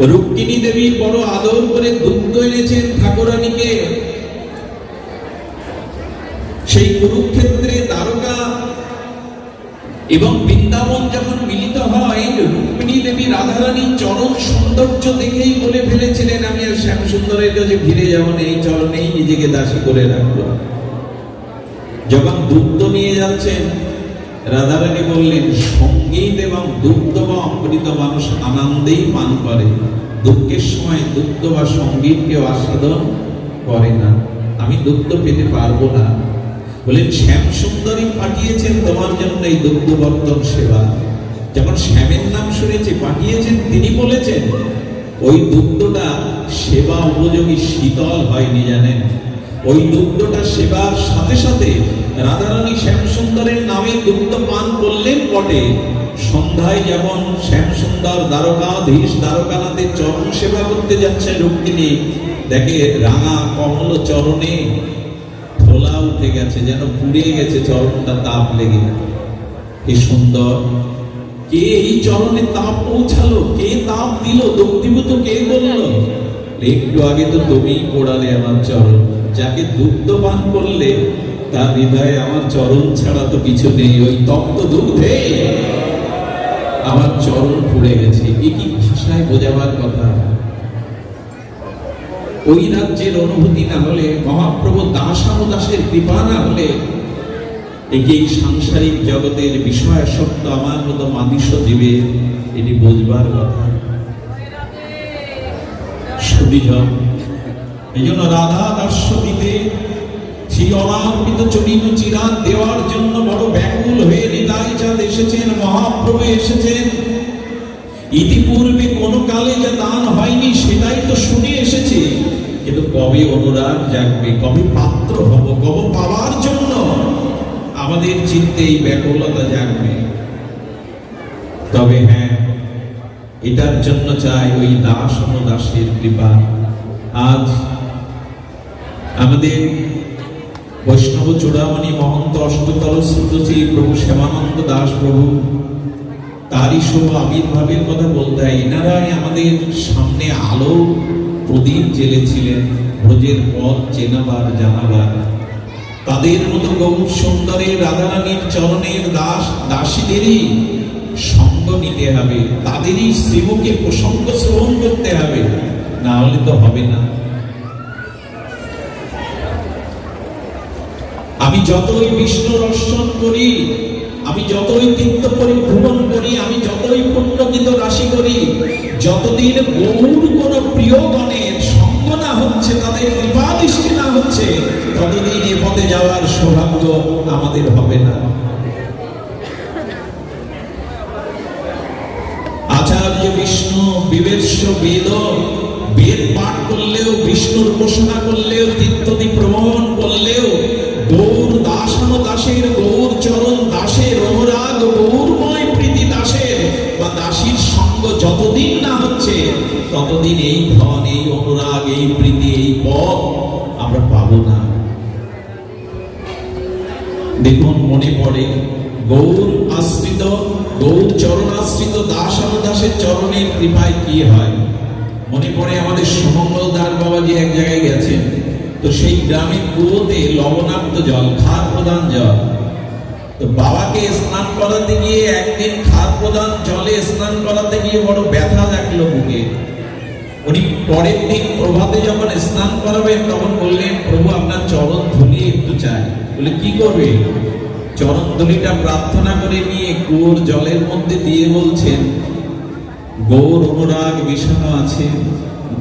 রুক্মিণী দেবী বড় আদর করে দুগ্ধ এনেছেন ঠাকুরানীকে। সেই কুরুক্ষেত্রে দ্বারকা এবং বৃন্দাবন যখন মিলিত হয়, রুক্মিণী দেবী রাধারানীর চরম সৌন্দর্য দেখেই বলে ফেলেছিলেন, আমি আর শ্যাম সুন্দরের কাছে ফিরে যাব এই চরণেই নিজেকে দাসী করে রাখব। যখন দুগ্ধ নিয়ে যাচ্ছেন রাধারানী বললেন, সংগীত এবং দুগ্ধ বা অমৃত মানুষ আনন্দেই পান করে। দুঃখের সময় দুগ্ধ বা সংগীত কেউ আস্বাদন করে না। আমি দুগ্ধ পেতে পারব না। বলেন শ্যাম সুন্দরী পাঠিয়েছেন তোমার জন্য এই দুগ্ধ বর্তন সেবা। যখন শ্যামের নাম শুনেছি, পাঠিয়েছেন, তিনি বলেছেন, ওই দুগ্ধটা সেবা উপযোগী শীতল হয়নি জানেন। ওই দুগ্ধটা সেবার সাথে সাথে রাধারানী শ্যামসুন্দরের নামে দুগ্ধ পান করলেন বটে। সন্ধ্যায় যেমন শ্যামসুন্দর দ্বারকাধীশ দ্বারকানাথের চরণ সেবা করতে যাচ্ছে রুক্মিণী, দেখে রাঙা কমল চরণে ধোলা উঠে গেছে, যেন পুড়ে গেছে চরণটা তাপ লেগে। কি সুন্দর, কে এই চরণে তাপ পৌঁছালো? কে তাপ দিল? দক্তিভূত কে বলল? একটু আগে তো তুমিই পোড়ালে আমার চরণ, যাকে দুগ্ধ পান করলে তার হৃদয়ে আমার চরণ ছাড়া তো কিছু নেই, ওই তপ্ত দুগ্ধে আমার চরণ পুড়ে গেছে। এ কি ভাষায় বোঝাবার কথা? ওই রাজ্যের অনুভূতি না হলে, মহাপ্রভু দাসানুদাসের কৃপা না হলে একে এই সাংসারিক জগতের বিষয় সত্য, আমার মতো মানুষ জীবে এটি বোঝবার কথা। সুবিধম এই জন্য রাধা দাস্যতীতে সেই অনার্পিত চরিত চিরাত দেওয়ার জন্য বড় ব্যাকুল হয়ে নিতাই চাঁদ এসেছেন, মহাপ্রভু এসেছেন। ইতিপূর্বে কোন কালে যে দান হয়নি, সেটাই তো শুনে এসেছে। কিন্তু কবে অনুরাগ জাগবে, কবে পাত্র হব, কবে পাওয়ার জন্য? আমাদের চিত্তে এই ব্যাকুলতা জাগবে। তবে হ্যাঁ এটার জন্য চাই ওই দাস অনুদাসের কৃপা। আজ আমাদের বৈষ্ণব চূড়ামণি মহন্ত অষ্টতর শ্রুতচী প্রভু শ্যামানন্দ দাস প্রভু। তারই শুভ আবির্ভাবের কথা বলতে হয়। এনারাই আমাদের সামনে আলো, প্রদীপ জেলেছিলেন ভোজের পথ চেনাবার, জানাবার। তাদের মতো গৌর সুন্দরের রাধারানীর চরণের দাস, দাসীদেরই সঙ্গ নিতে হবে। তাদেরই শ্রীমুখে প্রসঙ্গ শ্রবণ করতে হবে। না হলে তো হবে না। আমি যতই বিষ্ণু দর্শন করি, আমি যতই তীর্থ পরিভ্রমণ করি, আমি যতই পুণ্যকৃত রাশি করি, যতদিন গৌর কোন প্রিয় গণের সঙ্গ না হচ্ছে, তাদের কৃপা দৃষ্টি না হচ্ছে, ততদিন এ পথে যাওয়ার সৌভাগ্য আমাদের হবে না। আচার্য বিষ্ণু বিবেশ্য বেদ বেদ পাঠ করলেও, বিষ্ণুর উপাসনা করলেও তীর্থদি ভ্রমণ করলেও গৌর চরণ আশ্রিত দাস দাসের চরণের কৃপায় কি হয়? মনে পড়ে আমাদের সুমঙ্গল দাস বাবাজি এক জায়গায় গেছেন। তো সেই গ্রামের কুয়োতে লবণাক্ত জল খার প্রধান জল। তো বাবাকে স্নান করাতে গিয়ে একদিন খার প্রধান জলে স্নান করাতে গিয়ে বড় ব্যথা লাগল বুকে। উনি পরের দিন প্রভাতে যখন স্নান করাবেন তখন বললেন, প্রভু, আপনার চরণ ধুলি একটু চাই। বলে, কি করবে? চরণ ধুলিটা প্রার্থনা করে নিয়ে কুয়োর জলের মধ্যে দিয়ে বলছেন, গৌর অনুরাগ মিশানো আছে,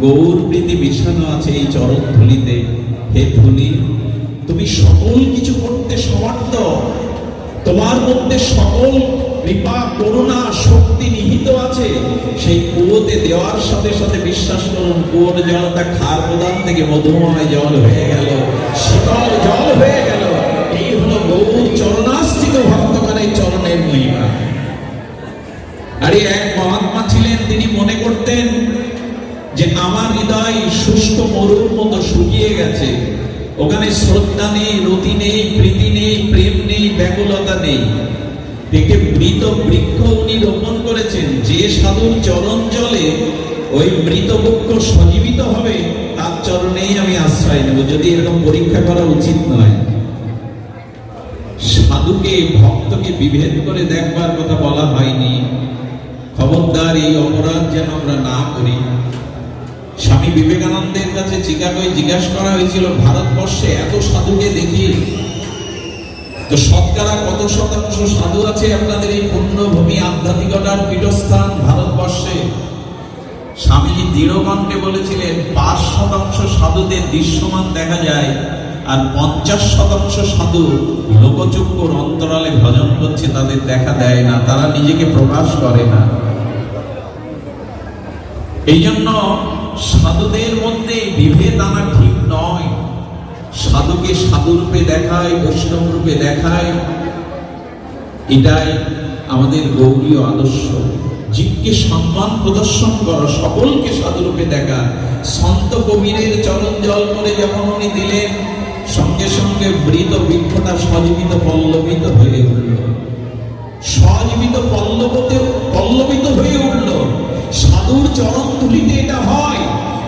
গৌর প্রীতি মিশানো আছে এই চরণ হে ধুলি, তুমি সকল কিছু করতে সমর্থ। তোমার মধ্যে সকল কৃপা, করুণা, শক্তি নিহিত আছে। সেই কুয়োতে দেওয়ার সাথে সাথে বিশ্বাস করুন, কুয়োর জলটা খার প্রদান থেকে মধুময় জল হয়ে গেল। শীতল জল হয়ে গেল। চরণাশ্রিত ভক্তগণের চরণের মহিমা। আরে, এক মহাত্মা ছিলেন, তিনি মনে করতেন যে আমার হৃদয় শুষ্ক মরুর মতো শুকিয়ে গেছে। ওখানে শ্রদ্ধা নেই, রতি নেই, প্রীতি নেই, প্রেম নেই, ব্যাকুলতা নেই। দেখে মৃত বৃক্ষ উনি রোপণ করেছেন, যে সাধুর চরণ জলে ওই মৃত বক্ষ সজীবিত হবে, তার চরণেই আমি আশ্রয় নেব। যদি এরকম পরীক্ষা করা উচিত নয়। ভক্তকে বিভেদ করে দেখবার কথা বলা হয়নি। খবরদার এই অপরাধ যেন আমরা না করি। স্বামী বিবেকানন্দের কাছে চিকাগোয় জিজ্ঞাসা করা হয়েছিল, ভারতবর্ষে এত সাধুকে দেখি? তো শতকরা কত শতাংশ সাধু আছে আপনাদের এই পুণ্যভূমি আধ্যাত্মিকতার পীঠস্থান ভারতবর্ষে? স্বামীজি দৃঢ় কণ্ঠে বলেছিলেন, পাঁচ শতাংশ সাধুদের দৃশ্যমান দেখা যায়। আর পঞ্চাশ শতাংশ সাধু লোকচুপ্পর অন্তরালে ভজন করছে, তাদের দেখা দেয় না, তারা নিজেকে প্রকাশ করে না। এই জন্য সাধুদের মধ্যে বিভেদ আনা ঠিক নয়। সাধুকে সাধু রূপে দেখায়, বৈষ্ণব রূপে দেখায়। এটাই আমাদের গৌরীয় আদর্শ। জীবকে সম্মান প্রদর্শন করা, সকলকে সাধুরূপে দেখা। সন্ত কবিরের চরণ জল করে যেমন উনি দিলেন সঙ্গে সঙ্গে মৃত বৃক্ষটা সজীবিত পল্লবিত হয়ে উঠল। সজীবিত পল্লবতে পল্লবিত হয়ে উঠল। সাধুর চরণ তুলিতে এটা হয়।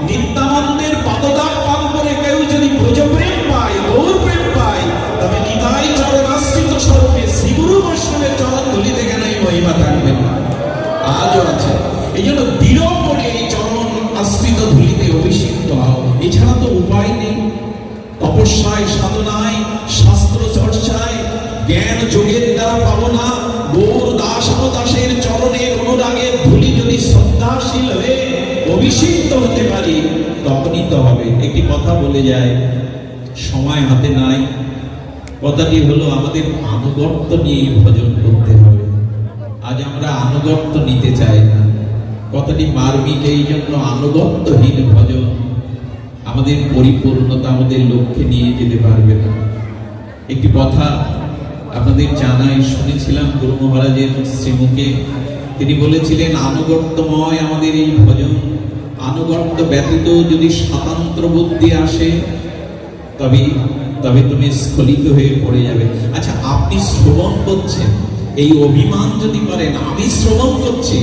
নিত্যানন্দের পাদদাগ পান করে কেউ যদি ব্রজপ্রেম পায় গৌর প্রেম পায়, তবে নিতাই চরণ আশ্রিত স্বরূপে শ্রীগুরু বৈষ্ণবের চরণ তুলিতে এই মহিমা থাকবে না? আজও আছে। এই জন্য দৃঢ় করে এই চরণ আশ্রিত ধুলিতে অভিষিক্ত হও। এছাড়া তো উপায় নেই। তপস্যায় সাধনায়, শাস্ত্র চর্চায়, জ্ঞান যোগের দ্বারা পাবো না গৌর দাস দাসের চরণের অনুরাগের ধুলি যদি শ্রদ্ধাশীল হয়ে অভিষিক্ত হতে পারি, তখনই তো হবে। একটি কথা বলে যায়, সময় হাতে নাই। কথাটি হলো, আমাদের আনুগত্য নিয়ে ভজন করতে হবে। আজ আমরা আনুগত্য নিতে চাই না। কথাটি মার্মিক, এই জন্য আনুগত্যহীন ভজন। আমাদের পরিপূর্ণতা আমাদের লক্ষ্যে নিয়ে যেতে পারবে না। একটি কথা আপনাদের জানাই শুনেছিলাম, গুরু মহারাজের শ্রীমুখে। তিনি বলেছিলেন, আনুগত্যময় আমাদের এই ভজন। আনুগত্য ব্যতীত যদি স্বতন্ত্র বুদ্ধি আসে, তবে তবে তুমি স্খলিত হয়ে পড়ে যাবে। আচ্ছা আপনি শ্রবণ করছেন, এই অভিমান যদি করেন, আমি শ্রবণ করছি,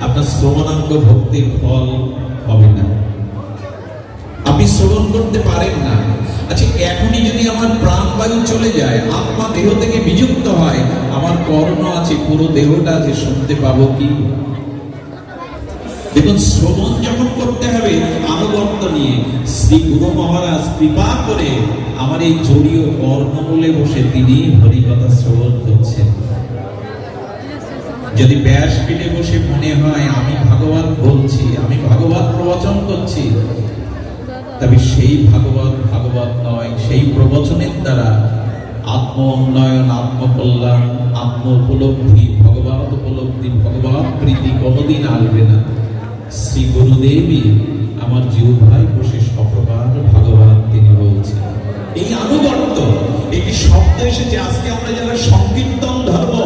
আপনার শ্রবণাঙ্গ ভক্তির ফল হবে না। আপনি শ্রবণ করতে পারেন না। আচ্ছা এখনই যদি আমার প্রাণবায়ু চলে যায়, আত্মা দেহ থেকে বিযুক্ত হয়, আমার কর্ণ আছে, পুরো দেহটা আছে, শুনতে পাবো কি? দেখুন, শ্রবণ যখন করতে হবে, আনুগত্য নিয়ে, শ্রী গুরু মহারাজ কৃপা করে আমার এই জড়ীয় কর্ণমূলে বসে তিনি হরিকথা শ্রবণ করছেন। যদি ব্যাসপীঠে বসে মনে হয়, আমি ভাগবত বলছি, আমি ভাগবত প্রবচন করছি তবে সেই ভাগবত ভাগবত নয়, সেই প্রবচনের দ্বারা আত্ম উন্নয়ন আত্মকল্যাণ আত্ম উপলব্ধি, ভগবত উপলব্ধি ভগবত প্রীতি কোনোদিন আসবে না। শ্রী গুরুদেবী আমার জীব ভাই বসে সপ্রকার ভাগবত তিনি বলছেন। এই আনুগত্য একটি শব্দ এসেছে, আজকে আমরা যারা সংকীর্তন ধর্ম,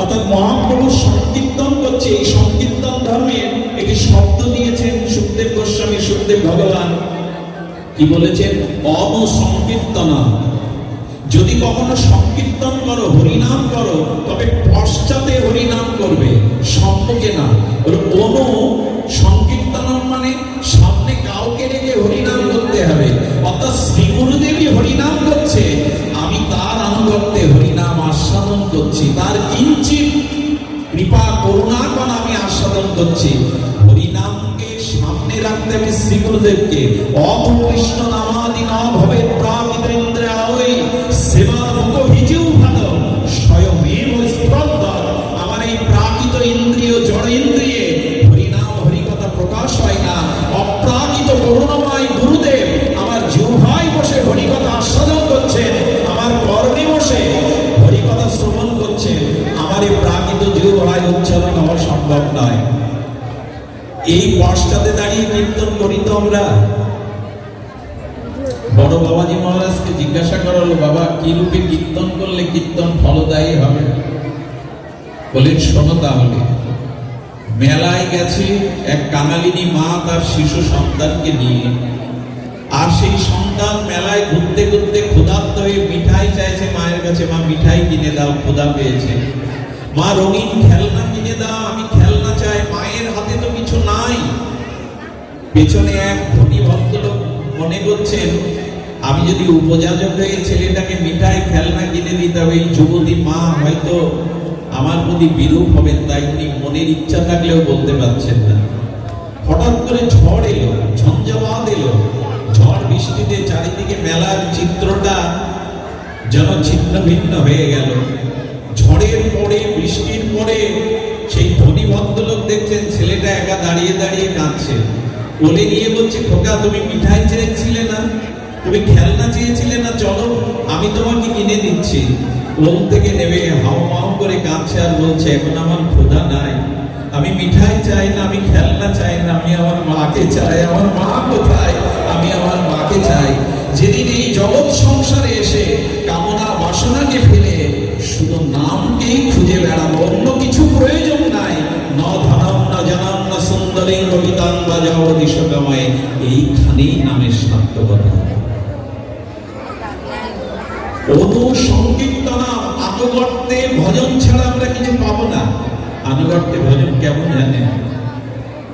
অর্থাৎ মহাপ্রভু সংকীর্তন করছে, এই সংকীর্তন ধর্মের একটি শব্দ দিয়েছেন সুখদেব গোস্বামী, সুখদেব ভগবান কি বলেছেন অনসংকীর্তনা যদি কখনো সংকীর্তন করো, হরিনাম করো, তবে পশ্চাতে হরিনাম করবে সম্মুখে না। অনু সংকীর্তন মানে সামনে কাউকে রেখে হরিনাম করতে হবে। অর্থাৎ শ্রী গুরুদেবী হরিনাম করছে, আমি তার আনুগত্যে হরিনাম আস্বাদন করছি। তার কিঞ্চিত কৃপা করুণা কোন আমি আস্বাদন করছি। রাখতে আমি শ্রীগুরুদেবকে। অপকৃষ্ণ নামাদি নাম হবে প্রামিতেন্দ্র পশ্চাতে দাঁড়িয়ে কীর্তন করি তো আমরা। বড় বাবাজি মহারাজকে জিজ্ঞাসা করা হলো বাবা, কি রূপে কীর্তন করলে কীর্তন ফলদায়ী হবে? বলেন শোনো তাহলে, মেলায় গেছে এক কাঙালিনী মা তার শিশু সন্তানকে নিয়ে। আর সেই সন্তান মেলায় ঘুরতে ঘুরতে ক্ষুধার্ত হয়ে মিঠাই চাইছে মায়ের কাছে, মা, মিঠাই কিনে দাও, ক্ষুধা পেয়েছে। মা রঙিন খেলনা কিনে দাও আমি খেলনা চাই মায়ের হাতে তো কিছু নাই পেছনে এক ধনী ভদ্রলোক মনে করছেন, আমি যদি উপযাজক হয়ে ছেলেটাকে মিঠাই খেলনা কিনে দিই, তবে এই যুবতী মা হয়তো আমার প্রতি বিরূপ হবেন, তাই উনি মনের ইচ্ছা থাকলেও বলতে পারছেন না। হঠাৎ করে ঝড় এলো, ঝঞ্ঝাবাদ এলো, ঝড় বৃষ্টিতে চারিদিকে মেলার চিত্রটা যেন ছিন্ন ভিন্ন হয়ে গেল। ঝড়ের পরে, বৃষ্টির পরে সেই ধনী ভদ্রলোক দেখছেন ছেলেটা একা দাঁড়িয়ে দাঁড়িয়ে কাঁদছে। কোলে নিয়ে বলছে, খোকা, তুমি মিঠাই চেয়েছিলে না? তুমি খেলনা চেয়েছিলে না? চলো, আমি তোমাকে কিনে দিচ্ছি। কোল থেকে নেবে হাও মাও করে কাঁদছে আর বলছে, এখন আমার ক্ষুধা নাই। আমি মিঠাই চাই না, আমি খেলনা চাই না, আমি আমার মাকে চাই। আমার মা কোথায়? আমি আমার মাকে চাই। যেদিন এই জগৎ সংসারে এসে কামনা বাসনাকে ফেলে, শুধু নামকেই খুঁজে বেড়াবো, অন্য কিছু প্রয়োজন নাই। ন ধনম না জনম সুন্দরী কবিতাং বা জগদীশ কামায় এইখানেই নামের সার্থকতা অনু সংকীর্তনা আনুগত্যে ভজন ছাড়া আমরা কিছু পাবো না। আনুগত্যে ভজন কেমন জানেন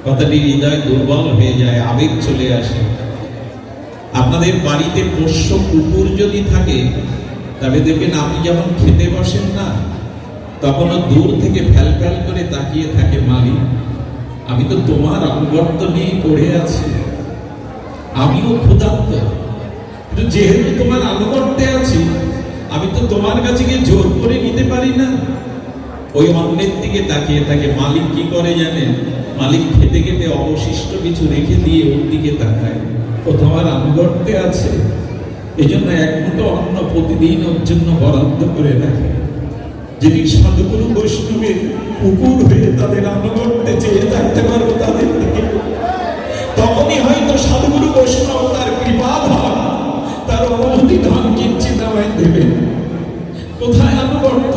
কথাটি হৃদয় দুর্বল হয়ে যায়, আবেগ চলে আসে। আপনাদের বাড়িতে পোষ্য কুকুর যদি থাকে, তবে দেখবেন আপনি যখন খেতে বসেন না, তখনও দূর থেকে ফ্যাল ফ্যাল করে তাকিয়ে থাকে মালিক। আমি তো তোমার নিয়ে পড়ে আছি। আমিও ক্ষুধার্ত। কিন্তু যেহেতু তোমার আনুগত্যে আছি, আমি তো তোমার কাছে গিয়ে জোর করে নিতে পারি না। ওই অন্যের দিকে তাকিয়ে থাকে মালিক কি করে জানেন মালিক খেতে খেতে অবশিষ্ট কিছু রেখে দিয়ে ওর দিকে তাকায়। ও তোমার আনুগত্যে আছে। এই জন্য এক মুঠো অন্ন প্রতিদিন ওর জন্য বরাদ্দ করে রাখে। যিনি সাধুগুরু বৈষ্ণবের কুকুর হয়ে তাদের আনুগত্যে চেয়ে থাকতে পারব তাদের দিকে। তখনই হয়তো সাধুগুরু বৈষ্ণব তার কৃপা ধন তার অনুমতি ধন কিঞ্চিত আমায় দেবেন কোথায় আনুগত্য?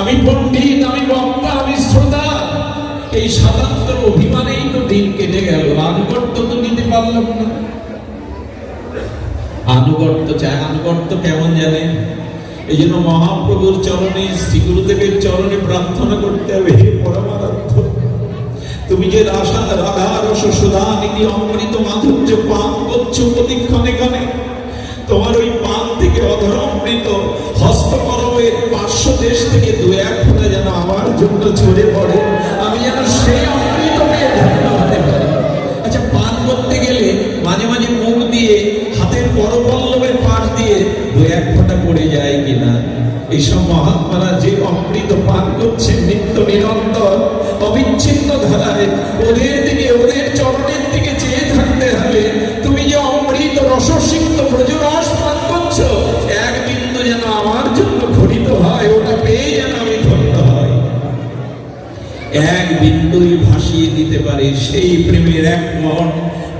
আমি পণ্ডিত, আমি বক্তা, আমি শ্রোতা। এই সাতাত্তর অভিমানেই তো দিন কেটে গেল, আনুগত্য তো নিতে পারলাম না। আনুগত্য চায় আনুগত্য কেমন জানেন এই জন্য মহাপ্রভুর চরণে শ্রী গুরুদেবের চরণে প্রার্থনা করতে হবে, হে পরমারাধ্য। তুমি যে রাধা, রস, সুধা, নিধি, অমৃত, মাধুর্য, পান মহাত্মারা যে অমৃত পান করছেন নিত্য নিরন্তর, অবিচ্ছিন্ন ধারায়, ওদের দিকে, ওদের চরণের দিকে চেয়ে থাকতে হবে। তুমি যে অমৃত রসসিক্ত ব্রজরস পান করছ, এক বিন্দু যেন আমার জন্য ঘটিত হয়, ওটা পেয়ে যেন আমি ধন্য হয় এক বিন্দুই ভাসিয়ে দিতে পারে সেই প্রেমের এক মন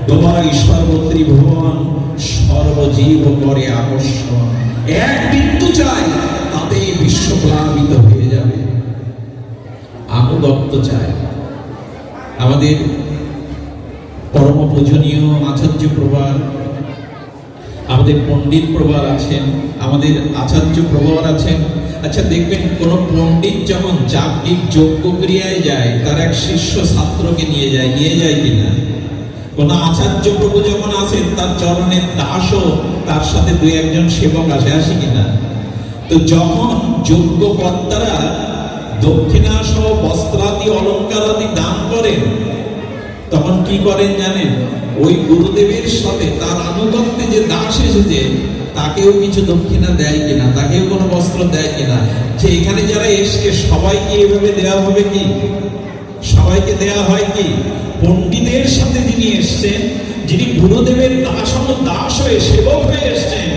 ডোবাই সর্বত্রিভুবন সর্বজীব করে আকর্ষণ। এক বিন্দু চাই প্লাবিত হয়ে যাবে। আনুগত্য চাই আমাদের পরম পূজনীয় আচার্য প্রভার, আমাদের পণ্ডিত প্রভার আছেন, আমাদের আচার্য প্রভার আছেন। আচ্ছা দেখবেন কোন পণ্ডিত যখন যাজ্ঞিক যোগ্য ক্রিয়ায় যায়, তার এক শিষ্য ছাত্রকে নিয়ে যায় নিয়ে যায় কিনা? কোন আচার্য প্রভু যখন আসেন, তার চরণের দাসও তার সাথে দুই একজন সেবক আসে আসে কিনা? তো যখন যোগ্য কর্তারা দক্ষিণা সহ বস্ত্রাদি অলঙ্কার আদি দান করেন, তখন কি করেন জানেন? ওই গুরুদেবের সাথে তার আনুগত্যে যে দাস এসেছে, তাকেও কিছু দক্ষিণা দেয় কিনা, তাকেও কোনো বস্ত্র দেয় কিনা? যে এখানে যারা এসছে, সবাইকে এভাবে দেওয়া হবে কি? সবাইকে দেয়া হয় কি? পণ্ডিতের সাথে যিনি এসছেন, যিনি গুরুদেবের দাস দাস হয়ে সেবক হয়ে এসছেন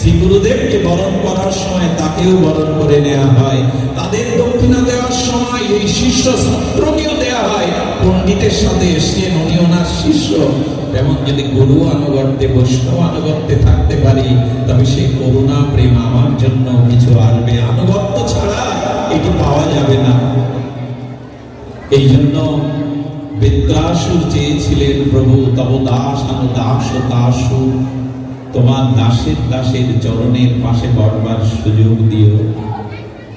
শ্রী গুরুদেবকে বরণ করার সময় তাকেও বরণ করে নেওয়া হয়। তাদের দক্ষিণা দেওয়ার সময় এই শিষ্য ছাত্রকেও দেওয়া হয়। পণ্ডিতের সাথে এসছেন উনি ওনার শিষ্য, তেমন যদি গুরু আনুগত্যে, বৈষ্ণব আনুগত্যে থাকতে পারি, তবে সেই করুণা, প্রেম আমার জন্য কিছু আসবে। আনুগত্য ছাড়া এটি পাওয়া যাবে না। এই জন্য বিদ্যাসুর চেয়েছিলেন প্রভু, তব দাস আনু দাস দাসু। তোমার দাসের দাসের চরণের পাশে বড়বার সুযোগ দিও।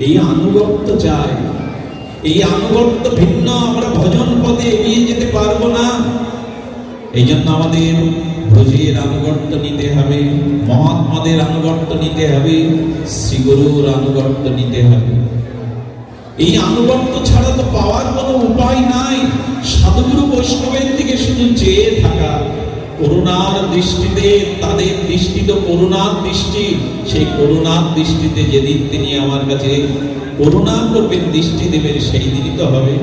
এই আনুগত্য চাই। এই আনুগত্য ভিন্ন, আমরা ভজন পথে এগিয়ে যেতে পারব না। এই জন্য আমাদের ভোজের আনুগত্য নিতে হবে, মহাত্মাদের আনুগত্য নিতে হবে, শ্রীগুরুর আনুগত্য নিতে হবে। এই আনুগত্য ছাড়া তো পাওয়ার কোনো উপায় নাই। সাধুগুরু বৈষ্ণবের দিকে শুধু চেয়ে থাকা। করুণার দৃষ্টিতে, তাদের দৃষ্টি তো করুণার দৃষ্টি, সেই করুণার দৃষ্টিতে যেদিন তিনি আমার কাছে করুণা করবেন দৃষ্টি দেবেন সেই দিনই তো হবে।